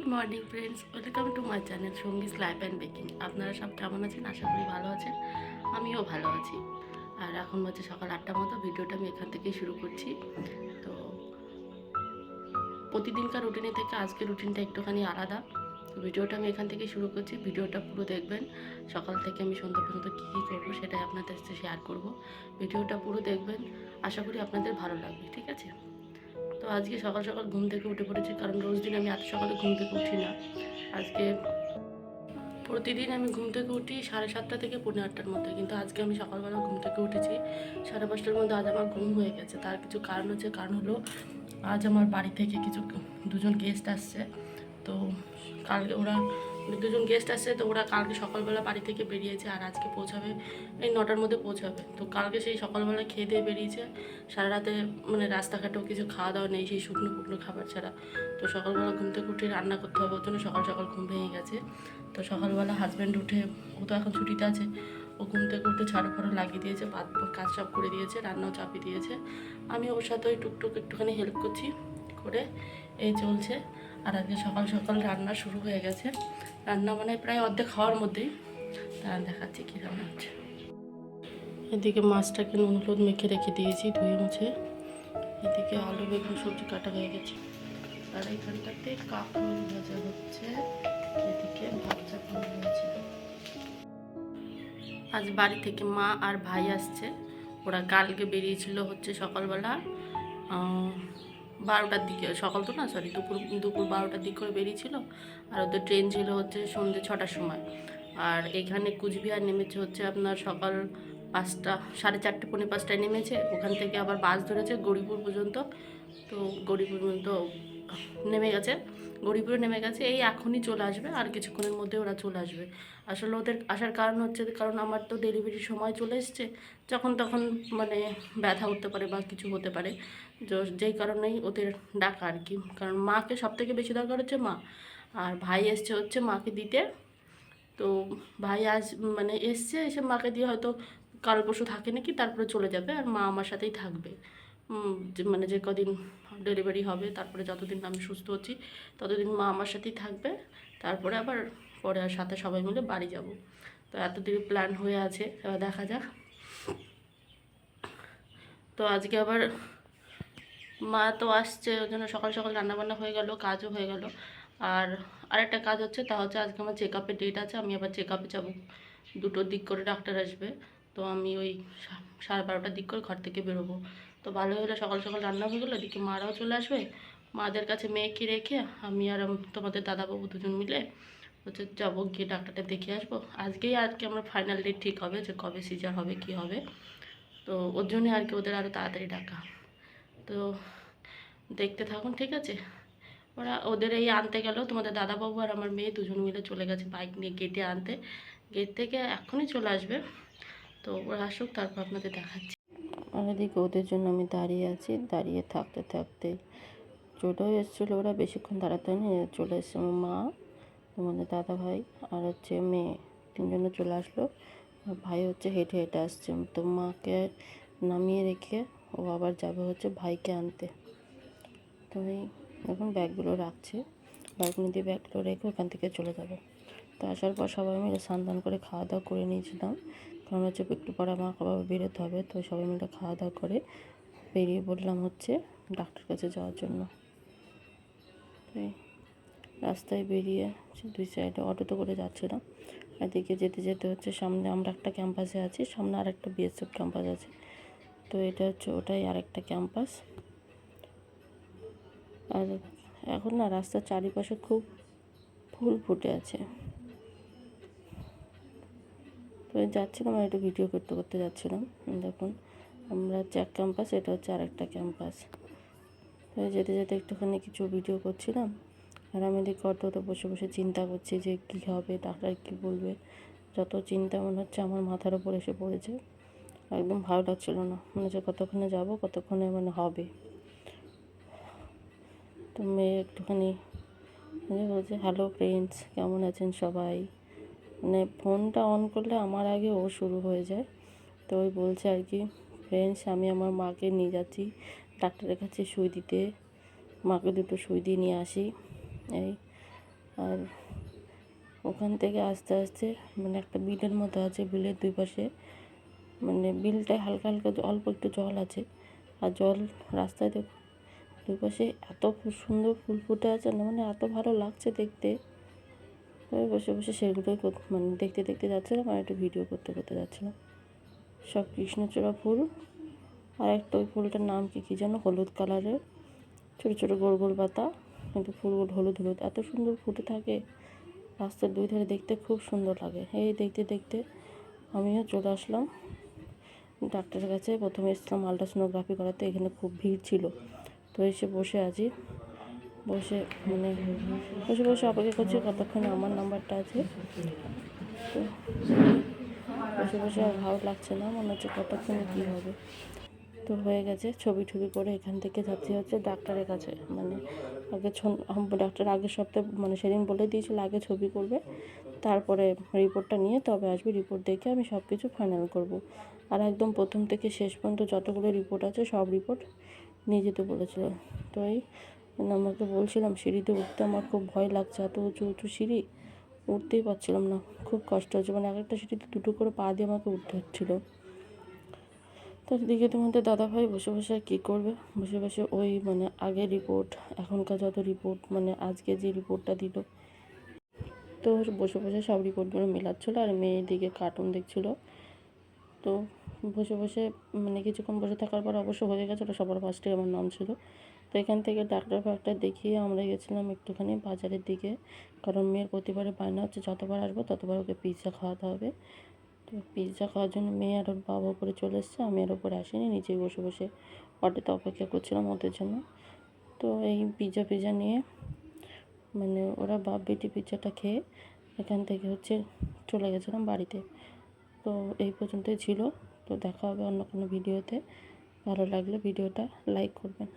Good morning friends welcome to my channel Sangeet life and baking আপনারা সব কেমন আছেন? আশা করি ভালো আছেন। আমিও ভালো আছি। আর এখন হচ্ছে সকাল আটটা মতো। ভিডিওটা আমি এখান থেকেই শুরু করছি। তো প্রতিদিনকার রুটিনে থেকে আজকের রুটিনটা একটুখানি আলাদা। ভিডিওটা আমি এখান থেকে শুরু করছি। ভিডিওটা পুরো দেখবেন। সকাল থেকে আমি সন্ধ্যা পর্যন্ত কী কী করব সেটাই আপনাদের সাথে শেয়ার করব। ভিডিওটা পুরো দেখবেন। আশা করি আপনাদের ভালো লাগবে, ঠিক আছে? আজকে সকাল সকাল ঘুম থেকে উঠে পড়েছি, কারণ রোজ দিন আমি এত সকালে ঘুম থেকে উঠি না। আজকে প্রতিদিন আমি ঘুম থেকে উঠি সাড়ে সাতটা থেকে পৌনে আটটার মধ্যে, কিন্তু আজকে আমি সকালবেলা ঘুম থেকে উঠেছি, সাড়ে পাঁচটার মধ্যে আজ আমার ঘুম হয়ে গেছে। তার কিছু কারণ হচ্ছে, কারণ হলো আজ আমার বাড়ি থেকে কিছু দুজন গেস্ট আসছে, তো কালকে ওরা দুজন গেস্ট আসছে, তো ওরা কালকে সকালবেলা বাড়ি থেকে বেরিয়েছে আর আজকে পৌঁছাবে। এই নটার মধ্যে পৌঁছাবে। তো কালকে সেই সকালবেলা খেয়ে দিয়ে বেরিয়েছে। সারা রাতে মানে রাস্তাঘাটেও কিছু খাওয়া দাওয়া নেই, সেই শুকনো ফুকনো খাবার ছাড়া। তো সকালবেলা ঘুম থেকে উঠে রান্না করতে হবে, ওর জন্য সকাল সকাল ঘুম ভেঙে গেছে। তো সকালবেলা হাজব্যান্ড উঠে, ও তো এখন ছুটিতে আছে, ও ঘুম থেকে উঠে ছাড়ো ফাড়ো লাগিয়ে দিয়েছে, ভাত কাজ সব করে দিয়েছে, রান্নাও চাপিয়ে দিয়েছে। আমি ওর সাথে ওই টুকটুক একটুখানি হেল্প করছি, করে এই চলছে। আর আজকে সকাল সকাল রান্না শুরু হয়ে গেছে। রান্না মানে প্রায় অর্ধেক খাওয়ার মধ্যেই তারা দেখাচ্ছি কী রান্না হচ্ছে। এদিকে মাছটাকে নুন, হলুদ মেখে রেখে দিয়েছি, ধুয়ে মুছে। এদিকে আলু, বেগুন, সবজি কাটা হয়ে গেছে। আর এখানটাতে কাঁকরোল ভাজা হচ্ছে। এদিকে চাপানো হয়েছে আজ বাড়ি থেকে মা আর ভাই আসছে। ওরা কালকে বেরিয়েছিল হচ্ছে সকালবেলা। বারোটার দিকে, সকাল তো না সরি দুপুর দুপুর বারোটার দিক করে বেরিয়েছিল। আর ওদের ট্রেন ছিল হচ্ছে সন্ধ্যে ছটার সময়। আর এখানে কুচবিহার নেমেছে হচ্ছে আপনার সকাল পাঁচটা, সাড়ে চারটে, পৌনে পাঁচটায় নেমেছে। ওখান থেকে আবার বাস ধরেছে গরিপুর পর্যন্ত। তো গৌরীপুর পর্যন্ত নেমে গেছে। গৌরীপুরে নেমে গেছে, এই এখনই চলে আসবে, আর কিছুক্ষণের মধ্যে ওরা চলে আসবে। আসলে ওদের আসার কারণ হচ্ছে, কারণ আমার তো ডেলিভারির সময় চলে এসছে, যখন তখন মানে ব্যথা উঠতে পারে বা কিছু হতে পারে। যেই কারণেই ওদের ডাকা আর কি। কারণ মাকে সব থেকে বেশি দরকার হচ্ছে মা। আর ভাই এসছে হচ্ছে মাকে দিতে। তো ভাই আজ মানে এসছে, এসে মাকে দিয়ে হয়তো কাল পরশু থাকে নাকি, তারপরে চলে যাবে, আর মা আমার সাথেই থাকবে। মানে যে কদিন ডেলিভারি হবে, তারপরে যতদিন আমি সুস্থ হচ্ছি ততদিন মা আমার সাথেই থাকবে। তারপরে আবার পরে আর সাথে সবাই মিলে বাড়ি যাব। তো এতদিন প্ল্যান হয়ে আছে, এবার দেখা যাক। তো আজকে আবার মা তো আসছে, ওই জন্য সকাল সকাল রান্নাবান্না হয়ে গেল, কাজও হয়ে গেল। আর আরেকটা কাজ হচ্ছে, তা হচ্ছে আজকে আমার চেক আপের ডেট আছে, আমি আবার চেক আপে যাব। দুটোর দিক করে ডাক্তার আসবে, তো আমি ওই সাড়ে বারোটার দিক করে ঘর থেকে বেরোবো। তো ভালো হলো, সকাল সকাল রান্না হয়ে গেলো, এদিকে মারাও চলে আসবে। মাদের কাছে মেয়েকে রেখে আমি আর তোমাদের দাদাবাবু দুজন মিলে হচ্ছে যাব, গিয়ে ডাক্তারটা দেখে আসব। আজকেই আর কি আমার ফাইনাল ডেট ঠিক হবে, যে কবে সিজার হবে, কি হবে। তো ওর জন্য আর কি ওদের আরও তাড়াতাড়ি ডাকা। তো দেখতে থাকুন, ঠিক আছে? ওরা ওদের এই আনতে গেল, তোমাদের দাদাবাবু আর আমার মেয়ে দুজন মিলে চলে গেছে বাইক নিয়ে গেটে আনতে। গেট থেকে এখনই চলে আসবে। তো ওরা আসুক, তারপর আপনাদের দেখাচ্ছি। আর এদিকে ওদের জন্য আমি দাঁড়িয়ে আছি, দাঁড়িয়ে থাকতে থাকতে। চলেও এসেছিল, ওরা বেশিক্ষণ দাঁড়াতে হয়নি, চলে এসছে আমার মা, তোমাদের দাদা ভাই, আর হচ্ছে মেয়ে তিনজনে চলে আসলো। ভাই হচ্ছে হেঁটে হেঁটে আসছে, তো মাকে নামিয়ে রেখে ও আবার যাবে হচ্ছে ভাইকে আনতে। তো এই এখন ব্যাগগুলো রাখছে, ব্যাগগুলো দিয়ে ব্যাগগুলো রেখে ওখান থেকে চলে যাবে। তো আসার পর সবাই মিলে স্নান করে খাওয়া দাওয়া করে নিয়েছিলাম। কারণ হচ্ছে একটু পরে আমার আবার বেরোতে হবে। তো সবাই মিলে খাওয়া দাওয়া করে বেরিয়ে পড়লাম হচ্ছে ডাক্তার কাছে যাওয়ার জন্য। রাস্তায় বেরিয়ে দুই সাইডে অটোতে করে যাচ্ছিলাম। এদিকে যেতে যেতে হচ্ছে সামনে আমরা একটা ক্যাম্পাসে আছি, সামনে আর একটা বিএসএফ ক্যাম্পাস আছে। তো এটা হচ্ছে ওটাই আরেকটা ক্যাম্পাস আর এখন না রাস্তার চারিপাশে খুব ফুল ফুটে আছে। তো যাচ্ছিলাম আর একটু ভিডিও করতে করতে যাচ্ছিলাম। দেখুন, আমরা হচ্ছে এক ক্যাম্পাস এটা হচ্ছে আরেকটা ক্যাম্পাস তো যেতে যেতে একটুখানি কিছু ভিডিও করছিলাম। আর আমি দেখি এদিকে অটোতে বসে বসে চিন্তা করছি যে কী হবে, ডাক্তার কী বলবে? যত চিন্তা মনে হচ্ছে আমার মাথার ওপর এসে পড়েছে। একদম ভালো লাগছিল না। মনে হচ্ছে কতক্ষণে যাব, কতক্ষণে মানে হবে। তো মেয়ে একটুখানি, বলছে হ্যালো ফ্রেন্ডস কেমন আছেন সবাই? মানে ফোনটা অন করলে আমার আগে ও শুরু হয়ে যায়। তো ওই বলছে আর কি ফ্রেন্ডস আমি আমার মাকে নিয়ে যাচ্ছি, ডাক্তারের কাছে সুই দিতে। মাকে দুটো সুই দিয়ে নিয়ে আসি। এই, আর ওখান থেকে আস্তে আস্তে মানে একটা বিলের মতো আছে বিলের দুই পাশে। মানে বিলটায় হালকা হালকা অল্প একটু জল আছে। আর জল রাস্তায় দুই পাশে এত সুন্দর ফুল ফুটে আছে না মানে এত ভালো লাগছে দেখতে। আমি বসে বসে সেগুলোই মানে দেখতে দেখতে যাচ্ছিলাম আর একটু ভিডিও করতে করতে যাচ্ছিলাম। সব কৃষ্ণচূড়া ফুল। আর একটা ওই ফুলটার নাম কি, কী যেন? হলুদ কালারের। ছোটো ছোটো গোল গোল পাতা। কিন্তু ফুলগুলো হলুদ হলুদ। এত সুন্দর ফুটে থাকে। রাস্তার দুই ধারে দেখতে খুব সুন্দর লাগে। এই দেখতে দেখতে আমিও চলে আসলাম। ডাক্তারের কাছে প্রথমে এসেছিলাম আলট্রাসোনোগ্রাফি করাতে। এখানে খুব ভিড় ছিল। তো এসে বসে আছি। বসে মানে বসে বসে অপেক্ষা করছি কতক্ষণে আমার নাম্বারটা আছে। তো বসে বসে আর ভালো লাগছে না, মনে হচ্ছে কতক্ষণে কী হবে। তো হয়ে গেছে, ছবি টবি করে এখান থেকে যাচ্ছি হচ্ছে ডাক্তারের কাছে মানে আগে ডাক্তার আগের সপ্তাহে মানে সেদিন বলে দিয়েছিল আগে ছবি করবে, তারপরে রিপোর্টটা নিয়ে তবে আসবে, রিপোর্ট দেখে আমি সব কিছু ফাইনাল করব। আর একদম প্রথম থেকে শেষ পর্যন্ত যতগুলো রিপোর্ট আছে, সব রিপোর্ট নিয়ে যেতে বলেছিল। তো এই আমাকে বলছিলাম সিঁড়িতে উঠতে আমার খুব ভয় লাগছে, এত উঁচু উঁচু সিঁড়ি, উঠতেই পারছিলাম না, খুব কষ্ট হচ্ছে মানে এক একটা সিঁড়িতে দুটো করে পা দিয়ে আমাকে উঠতে হচ্ছিল। তো দিকে তোমাদের দাদাভাই বসে বসে কী করবে, বসে বসে ওই মানে আগের রিপোর্ট এখনকার যত রিপোর্ট মানে আজকে যে রিপোর্টটা দিল, তো বসে বসে সব রিপোর্টগুলো মেলাচ্ছিলো আর মেয়ের দিকে কার্টুন দেখছিল। তো বসে বসে মানে কিছুক্ষণ বসে থাকার পর অবশ্য হয়ে গেছিল সবার ফার্স্টে আমার নাম ছিল। তো এখান থেকে ডাক্তার ফাক্তার দেখিয়ে আমরা গেছিলাম একটুখানি বাজারের দিকে। কারণ মেয়ের প্রতিবারে বায়না হচ্ছে, যতবার আসব ততবার ওকে পিৎজা খাওয়াতে হবে। তো পিৎজা খাওয়ার জন্য মেয়ে আর ওর বাবা উপরে চলে এসছে, আমি আর উপরে আসিনি নিচেই বসে বসে অটোতে অপেক্ষা করছিলাম ওদের জন্য। তো এই পিৎজা পিৎজা নিয়ে মানে ওরা বাপ বেটি পিৎজাটা খেয়ে এখান থেকে হচ্ছে চলে গেছিলাম বাড়িতে। তো এই পর্যন্তই ছিল। তো দেখা হবে অন্য কোনো ভিডিওতে ভালো লাগলে ভিডিওটা লাইক করবেন।